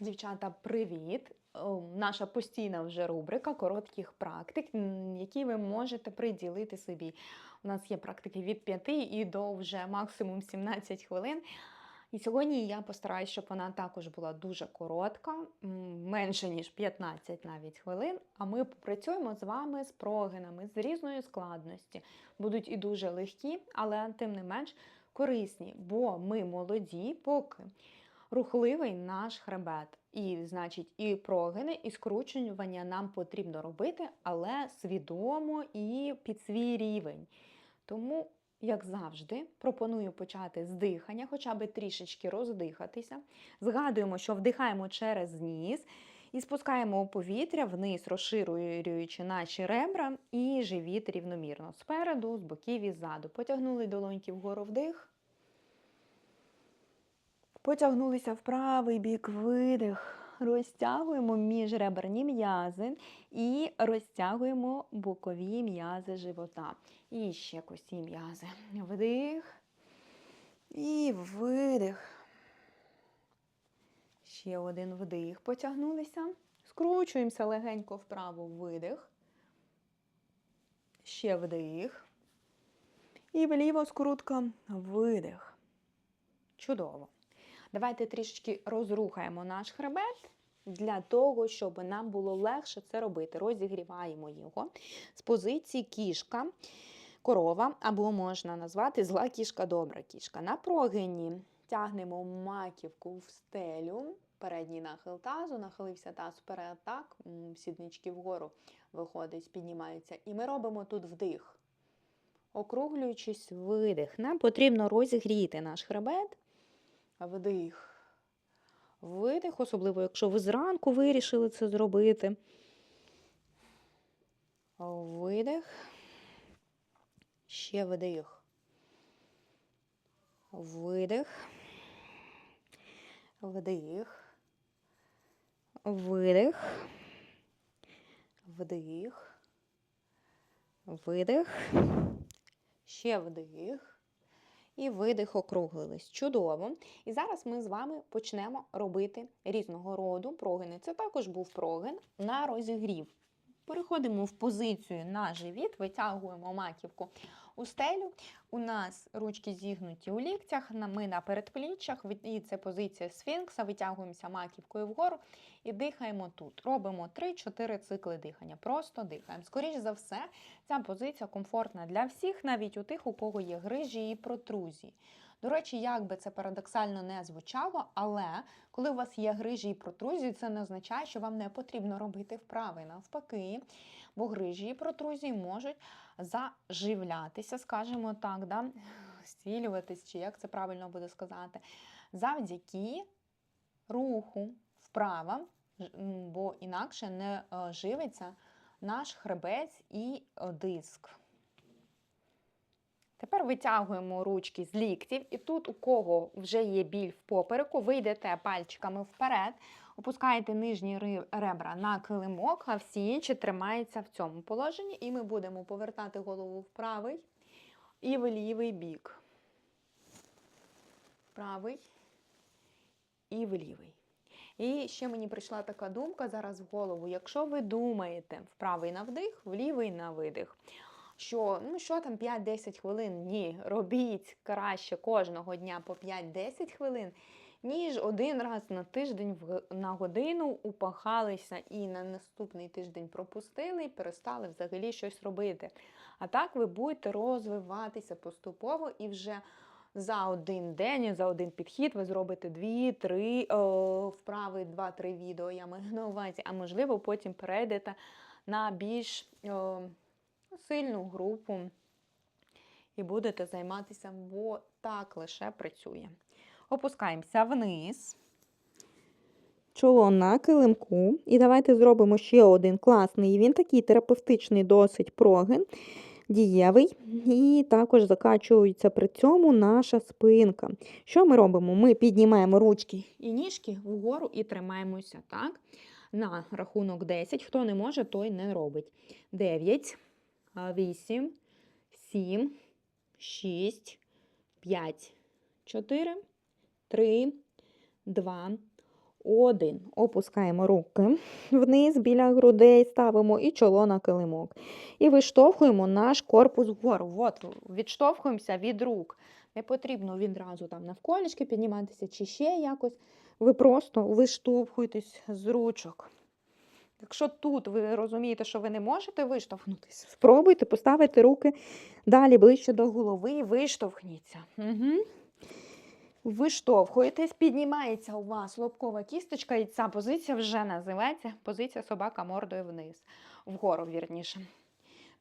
Дівчата, привіт! Наша постійна вже рубрика коротких практик, які ви можете приділити собі. У нас є практики від 5 і до вже максимум 17 хвилин. І сьогодні я постараюсь, щоб вона також була дуже коротка, менше ніж 15 навіть хвилин. А ми попрацюємо з вами з прогинами з різної складності. Будуть і дуже легкі, але тим не менш корисні, бо ми молоді, поки рухливий наш хребет. І, значить, і прогини, і скручування нам потрібно робити, але свідомо і під свій рівень. Тому, як завжди, пропоную почати з дихання, хоча б трішечки роздихатися. Згадуємо, що вдихаємо через ніс і спускаємо у повітря вниз, розширюючи наші ребра і живіт рівномірно. Спереду, з боків і ззаду. Потягнули долоньки вгору вдих. Потягнулися в правий бік видих. Розтягуємо міжреберні м'язи і розтягуємо бокові м'язи живота. І ще косі м'язи. Вдих і видих. Ще один вдих. Потягнулися. Скручуємося легенько вправо видих. Ще вдих. І вліво скрутка видих. Чудово. Давайте трішечки розрухаємо наш хребет для того, щоб нам було легше це робити. Розігріваємо його з позиції кішка, корова, або можна назвати зла кішка, добра кішка. На прогині тягнемо маківку в стелю. Передній нахил тазу, нахилився таз вперед, так, сіднички вгору виходить, піднімаються. І ми робимо тут вдих. Округлюючись, видих. Нам потрібно розігріти наш хребет. Вдих. Видих, особливо, якщо ви зранку вирішили це зробити. Видих. Ще вдих. Видих. Вдих. Видих. Вдих. Видих. Ще вдих і видих округлились. Чудово. І зараз ми з вами почнемо робити різного роду прогини. Це також був прогин на розігрів. Переходимо в позицію на живіт, витягуємо маківку у стелю. У нас ручки зігнуті у ліктях, ми на передпліччях, і це позиція сфінкса, витягуємося маківкою вгору і дихаємо тут. Робимо 3-4 цикли дихання. Просто дихаємо. Скоріше за все, ця позиція комфортна для всіх, навіть у тих, у кого є грижі і протрузії. До речі, як би це парадоксально не звучало, але коли у вас є грижі і протрузії, це не означає, що вам не потрібно робити вправи. Навпаки, бо грижі протрузії можуть заживлятися, скажімо так, да? зцілюватись, чи як це правильно буде сказати, завдяки руху вправа, бо інакше не е, живиться наш хребець і е, диск. Тепер витягуємо ручки з ліктів, і тут, у кого вже є біль в попереку, ви йдете пальчиками вперед, опускаєте нижні ребра на килимок, а всі інші тримаються в цьому положенні, і ми будемо повертати голову в правий і в лівий бік. Правий і в лівий. І ще мені прийшла така думка зараз в голову. Якщо ви думаєте в правий на вдих, в лівий на видих, що ну що там 5-10 хвилин, ні, робіть краще кожного дня по 5-10 хвилин, ніж один раз на тиждень на годину упахалися і на наступний тиждень пропустили і перестали взагалі щось робити. А так ви будете розвиватися поступово і вже за один день, за один підхід ви зробите дві-три о, вправи, два-три відео, я маю на увазі, а можливо, потім перейдете на більш о, сильну групу і будете займатися, бо так лише працює. Опускаємося вниз. Чоло на килимку. І давайте зробимо ще один класний. Він такий терапевтичний, досить прогин, дієвий. І також закачується при цьому наша спинка. Що ми робимо? Ми піднімаємо ручки і ніжки вгору і тримаємося так. На рахунок 10. Хто не може, той не робить. 9, 8, 7, 6, 5, 4, 3, 2, Один. Опускаємо руки вниз біля грудей, ставимо і чоло на килимок. І виштовхуємо наш корпус вгору. От, відштовхуємося від рук. Не потрібно відразу там навколішки підніматися чи ще якось. Ви просто виштовхуєтесь з ручок. Якщо тут ви розумієте, що ви не можете виштовхнутися, спробуйте поставити руки далі ближче до голови і виштовхніться. Угу. Виштовхуєтесь, піднімається у вас лобкова кісточка, і ця позиція вже називається позиція собака мордою вниз, вгору вірніше.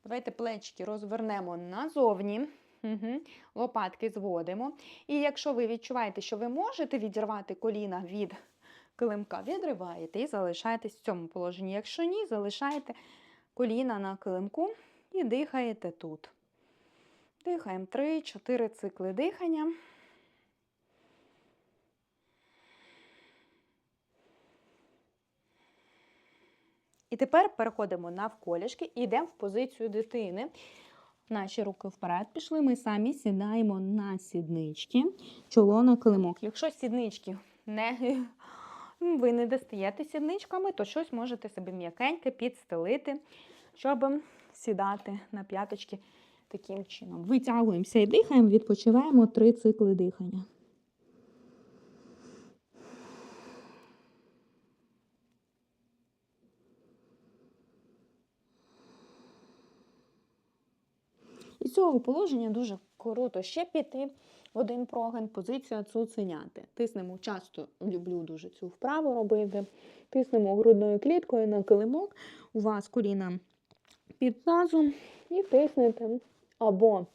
Давайте плечики розвернемо назовні. Угу. Лопатки зводимо. І якщо ви відчуваєте, що ви можете відірвати коліна від килимка, відриваєте і залишаєтесь в цьому положенні. Якщо ні, залишаєте коліна на килимку і дихаєте тут. Дихаємо 3-4 цикли дихання. І тепер переходимо навколішки і йдемо в позицію дитини. Наші руки вперед пішли, ми самі сідаємо на сіднички, чоло на килимок. Якщо сіднички не, ви не достаєте сідничками, то щось можете собі м'якеньке підстелити, щоб сідати на п'яточки таким чином. Витягуємося і дихаємо, відпочиваємо три цикли дихання. І цього положення дуже круто ще піти в один прогин, позиція цуценяти. Тиснемо часто, люблю дуже цю вправу робити. Тиснемо грудною кліткою на килимок, у вас коліна під тазом і тиснете. Або,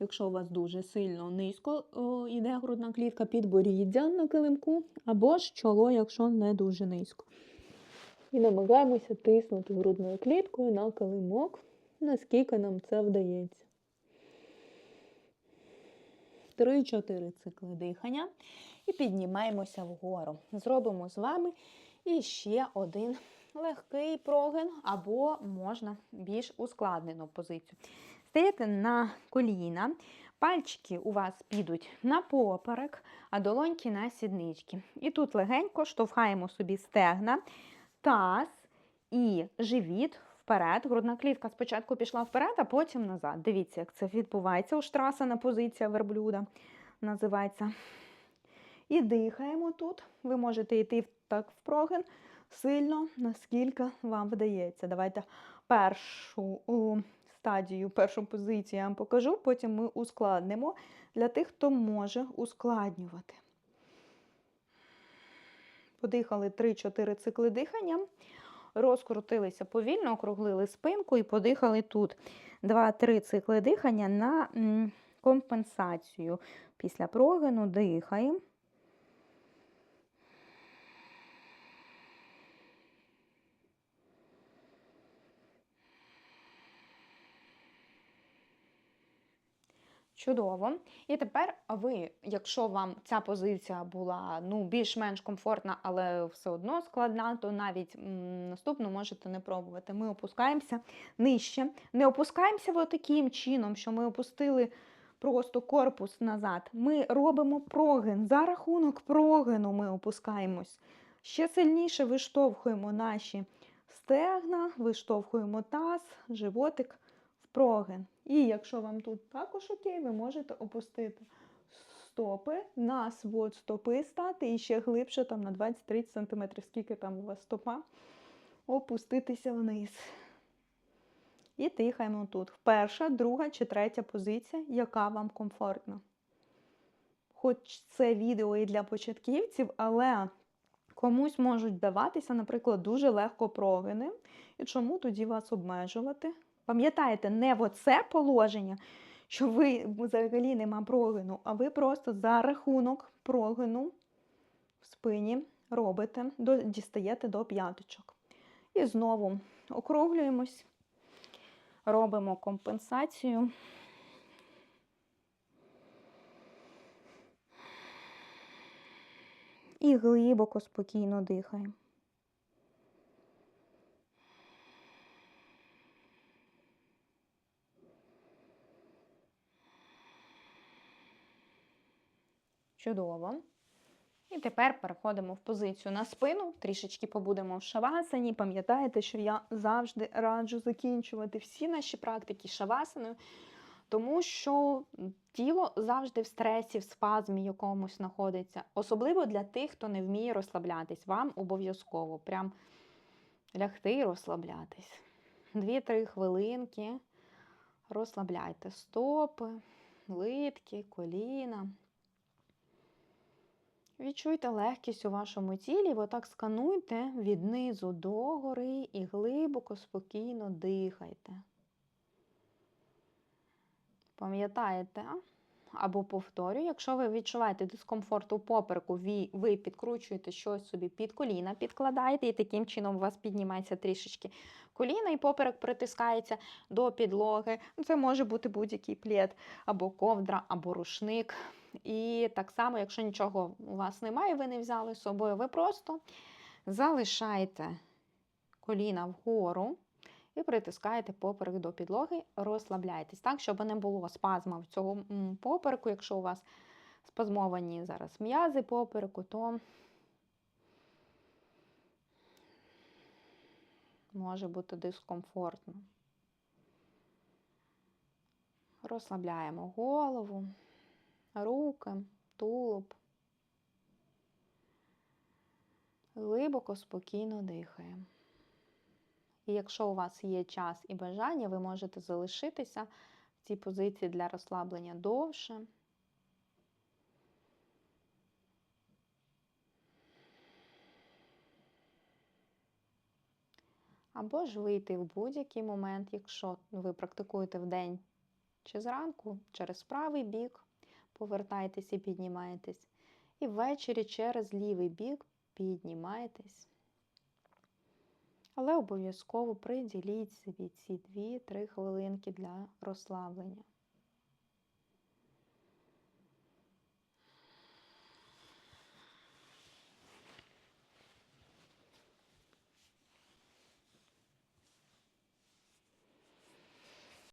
якщо у вас дуже сильно низько йде грудна клітка, підборіддя на килимку, або ж чоло, якщо не дуже низько. І намагаємося тиснути грудною кліткою на килимок, наскільки нам це вдається. 3-4 цикли дихання і піднімаємося вгору. Зробимо з вами іще один легкий прогин, або можна більш ускладнену позицію. Стаєте на коліна, пальчики у вас підуть на поперек, а долоньки на сіднички. І тут легенько штовхаємо собі стегна, таз і живіт вперед. Грудна клітка спочатку пішла вперед, а потім назад. Дивіться, як це відбувається. Уштрасана позиція верблюда називається. І дихаємо тут. Ви можете йти так в сильно, наскільки вам вдається. Давайте першу стадію, першу позицію я вам покажу, потім ми ускладнимо для тих, хто може ускладнювати. Подихали 3-4 цикли дихання розкрутилися повільно, округлили спинку і подихали тут. 2-3 цикли дихання на компенсацію. Після прогину дихаємо. Чудово. І тепер ви, якщо вам ця позиція була ну, більш-менш комфортна, але все одно складна, то навіть м, наступну можете не пробувати. Ми опускаємося нижче. Не опускаємося таким чином, що ми опустили просто корпус назад. Ми робимо прогин. За рахунок прогину ми опускаємось. Ще сильніше виштовхуємо наші стегна, виштовхуємо таз, животик прогин. І якщо вам тут також окей, ви можете опустити стопи на свод стопи стати і ще глибше, там на 20-30 см, скільки там у вас стопа, опуститися вниз. І дихаємо тут. Перша, друга чи третя позиція, яка вам комфортна. Хоч це відео і для початківців, але комусь можуть даватися, наприклад, дуже легко прогини. І чому тоді вас обмежувати? Пам'ятаєте, не в оце положення, що ви взагалі нема прогину, а ви просто за рахунок прогину в спині робите, дістаєте до п'яточок. І знову округлюємось, робимо компенсацію. І глибоко, спокійно дихаємо. Чудово. І тепер переходимо в позицію на спину, трішечки побудемо в шавасані. Пам'ятаєте, що я завжди раджу закінчувати всі наші практики шавасаною, тому що тіло завжди в стресі, в спазмі якомусь знаходиться. Особливо для тих, хто не вміє розслаблятись. Вам обов'язково прям лягти і розслаблятись. Дві-три хвилинки. Розслабляйте стопи, литки, коліна. Відчуйте легкість у вашому тілі, бо так скануйте від низу до гори і глибоко, спокійно дихайте. Пам'ятаєте? Або повторюю, якщо ви відчуваєте дискомфорт у попереку, ви, підкручуєте щось собі під коліна, підкладаєте, і таким чином у вас піднімається трішечки коліна, і поперек притискається до підлоги. Це може бути будь-який плед, або ковдра, або рушник. І так само, якщо нічого у вас немає, ви не взяли з собою, ви просто залишаєте коліна вгору і притискаєте поперек до підлоги, розслабляєтесь так, щоб не було спазма в цього попереку. Якщо у вас спазмовані зараз м'язи попереку, то може бути дискомфортно. Розслабляємо голову, руки, тулуб. Глибоко, спокійно дихаємо. І якщо у вас є час і бажання, ви можете залишитися в цій позиції для розслаблення довше. Або ж вийти в будь-який момент, якщо ви практикуєте в день чи зранку, через правий бік, повертайтесь і піднімаєтесь. І ввечері через лівий бік піднімаєтесь. Але обов'язково приділіть собі ці 2-3 хвилинки для розслаблення.